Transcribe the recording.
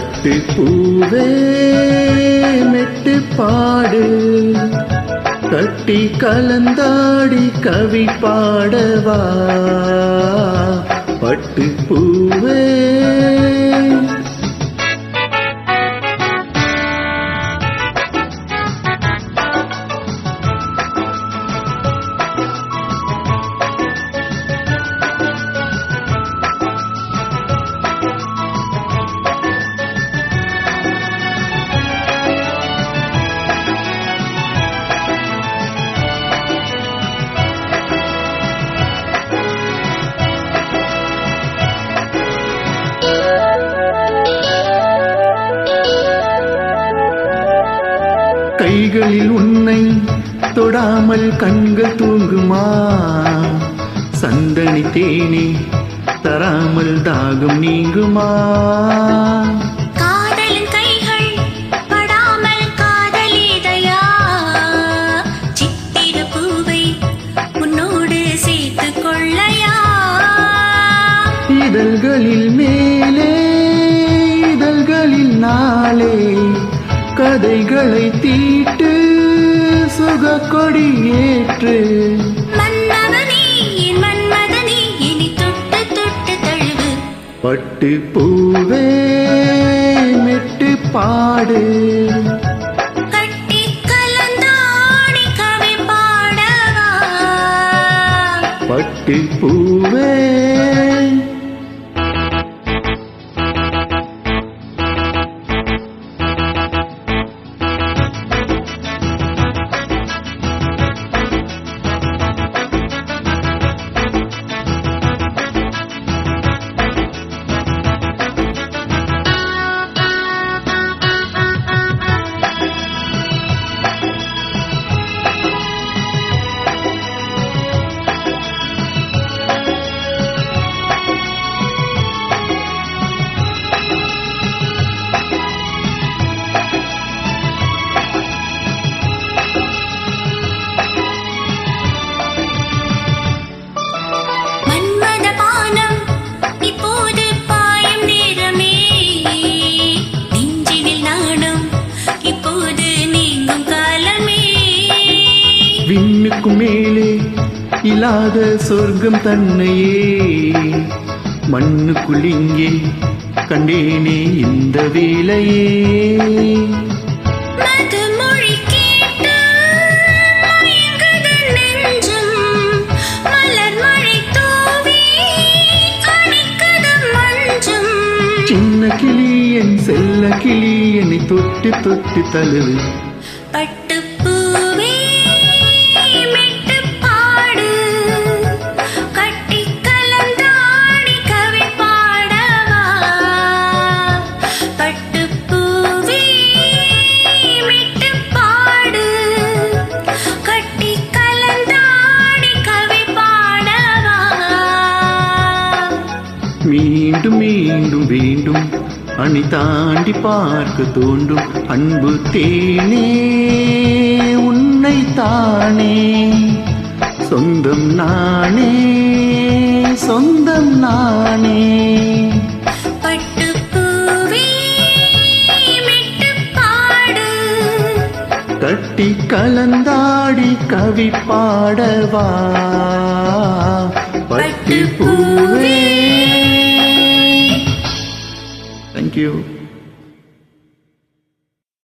பட்டு பூவே மெட்டு பாடு. கட்டி கலந்தாடி கவி பாடவா. பட்டு பூவே கைகளில் உன்னை தொடாமல் கண்கள் தூங்குமா? சந்தனி தேனி தராமல் தாகம் நீங்குமா? இதழ்களில் மேலே இதழ்களில் நாளே கதைகளை தீட்டு சுகக்கொடி ஏற்று. பட்டு பூவே மெட்டு பாடு. கட்டி கலந்தாடி கவி பாடவா. பட்டு பூவே விண்ணுக்கு மேலே இல்லாத சொர்க்கம் தன்னையே. மண்ணுக்குள் இங்கே கண்டேனே இந்த வேலையே. சின்ன கிளி என் செல்ல கிளி என்னை தொட்டு தொட்டு தழுவு. மீண்டும் மீண்டும் வேண்டும். அணி தாண்டி பார்க்க தோண்டும் அன்பு தேனே உன்னை தானே. சொந்தம் நானே சொந்தம் நானே. கட்டி கலந்தாடி கவி பாடவா.